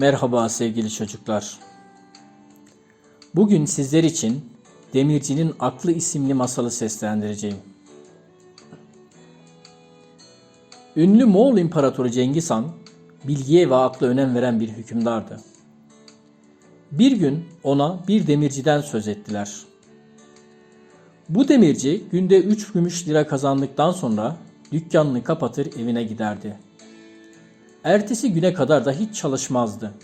Merhaba sevgili çocuklar. Bugün sizler için Demircinin Aklı isimli masalı seslendireceğim. Ünlü Moğol İmparatoru Cengiz Han, bilgiye ve akla önem veren bir hükümdardı. Bir gün ona bir demirciden söz ettiler. Bu demirci günde 3 gümüş lira kazandıktan sonra dükkanını kapatır evine giderdi. Ertesi güne kadar da hiç çalışmazdı.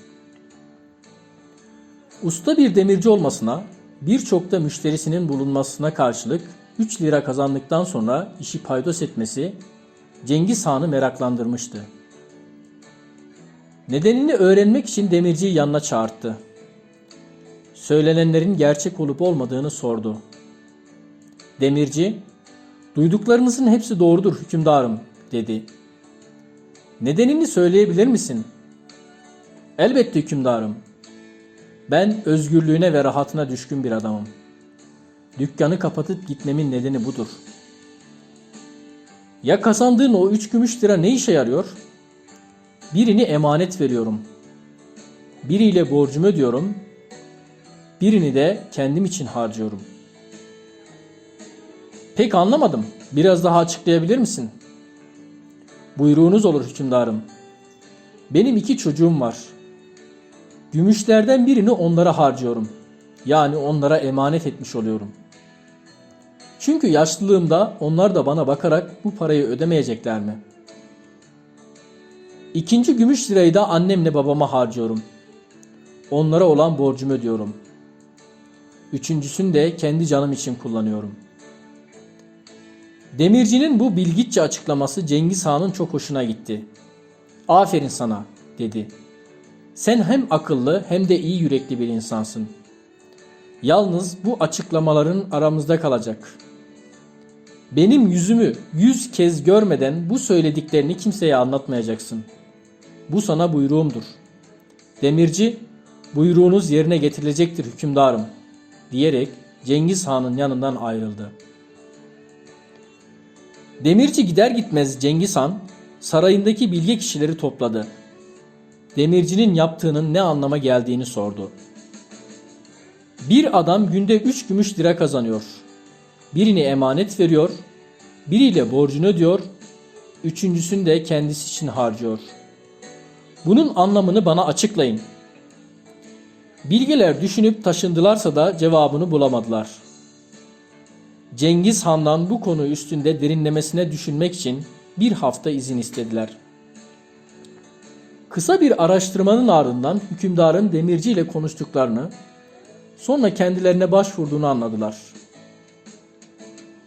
Usta bir demirci olmasına, birçok da müşterisinin bulunmasına karşılık 3 lira kazandıktan sonra işi paydos etmesi Cengiz Han'ı meraklandırmıştı. Nedenini öğrenmek için demirciyi yanına çağırdı. Söylenenlerin gerçek olup olmadığını sordu. Demirci, duyduklarınızın hepsi doğrudur hükümdarım dedi. Nedenini söyleyebilir misin? Elbette hükümdarım. Ben özgürlüğüne ve rahatına düşkün bir adamım. Dükkanı kapatıp gitmemin nedeni budur. Ya kazandığın o üç gümüş lira ne işe yarıyor? Birini emanet veriyorum. Biriyle borcumu ödüyorum. Birini de kendim için harcıyorum. Pek anlamadım. Biraz daha açıklayabilir misin?'' Buyruğunuz olur hükümdarım. Benim iki çocuğum var. Gümüşlerden birini onlara harcıyorum. Yani onlara emanet etmiş oluyorum. Çünkü yaşlılığımda onlar da bana bakarak bu parayı ödemeyecekler mi? İkinci gümüş lirayı da annemle babama harcıyorum. Onlara olan borcumu ödüyorum. Üçüncüsünü de kendi canım için kullanıyorum.'' Demircinin bu bilgiçe açıklaması Cengiz Han'ın çok hoşuna gitti. Aferin sana dedi. Sen hem akıllı hem de iyi yürekli bir insansın. Yalnız bu açıklamaların aramızda kalacak. Benim yüzümü yüz kez görmeden bu söylediklerini kimseye anlatmayacaksın. Bu sana buyruğumdur. Demirci, buyruğunuz yerine getirilecektir hükümdarım diyerek Cengiz Han'ın yanından ayrıldı. Demirci gider gitmez Cengiz Han sarayındaki bilge kişileri topladı. Demircinin yaptığının ne anlama geldiğini sordu. Bir adam günde üç gümüş lira kazanıyor. Birini emanet veriyor, biriyle borcunu ödüyor, üçüncüsünü de kendisi için harcıyor. Bunun anlamını bana açıklayın. Bilgeler düşünüp taşındılarsa da cevabını bulamadılar.'' Cengiz Han'dan bu konu üstünde derinlemesine düşünmek için bir hafta izin istediler. Kısa bir araştırmanın ardından hükümdarın demirci ile konuştuklarını, sonra kendilerine başvurduğunu anladılar.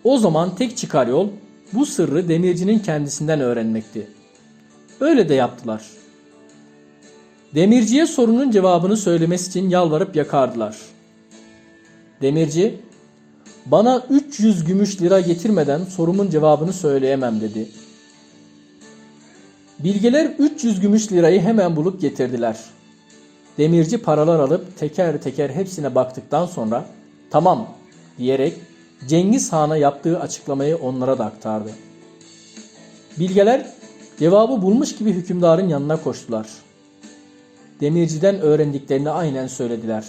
O zaman tek çıkar yol bu sırrı demircinin kendisinden öğrenmekti. Öyle de yaptılar. Demirciye sorunun cevabını söylemesi için yalvarıp yakardılar. Demirci bana 300 gümüş lira getirmeden sorumun cevabını söyleyemem dedi. Bilgeler 300 gümüş lirayı hemen bulup getirdiler. Demirci paralar alıp teker teker hepsine baktıktan sonra tamam diyerek Cengiz Han'a yaptığı açıklamayı onlara da aktardı. Bilgeler cevabı bulmuş gibi hükümdarın yanına koştular. Demirciden öğrendiklerini aynen söylediler.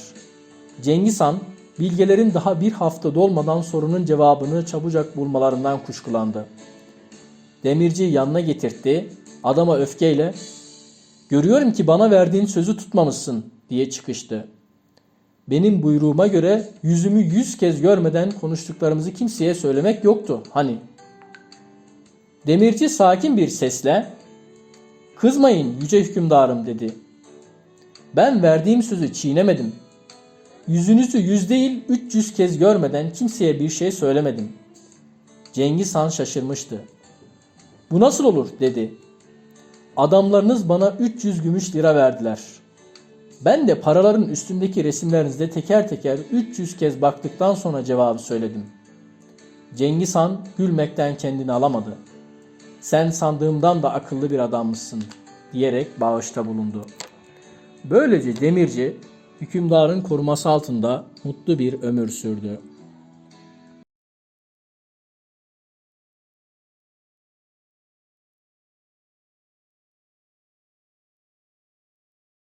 Cengiz Han Bilgelerin daha bir hafta dolmadan sorunun cevabını çabucak bulmalarından kuşkulandı. Demirci yanına getirtti. Adama öfkeyle ''Görüyorum ki bana verdiğin sözü tutmamışsın.'' diye çıkıştı. Benim buyruğuma göre yüzümü yüz kez görmeden konuştuklarımızı kimseye söylemek yoktu hani. Demirci sakin bir sesle ''Kızmayın yüce hükümdarım'' dedi. ''Ben verdiğim sözü çiğnemedim. Yüzünüzü yüz değil 300 kez görmeden kimseye bir şey söylemedim. Cengiz Han şaşırmıştı. Bu nasıl olur dedi. Adamlarınız bana 300 gümüş lira verdiler. Ben de paraların üstündeki resimlerinizde teker teker 300 kez baktıktan sonra cevabı söyledim. Cengiz Han gülmekten kendini alamadı. Sen sandığımdan da akıllı bir adammışsın diyerek bağışta bulundu. Böylece demirci hükümdarın koruması altında mutlu bir ömür sürdü.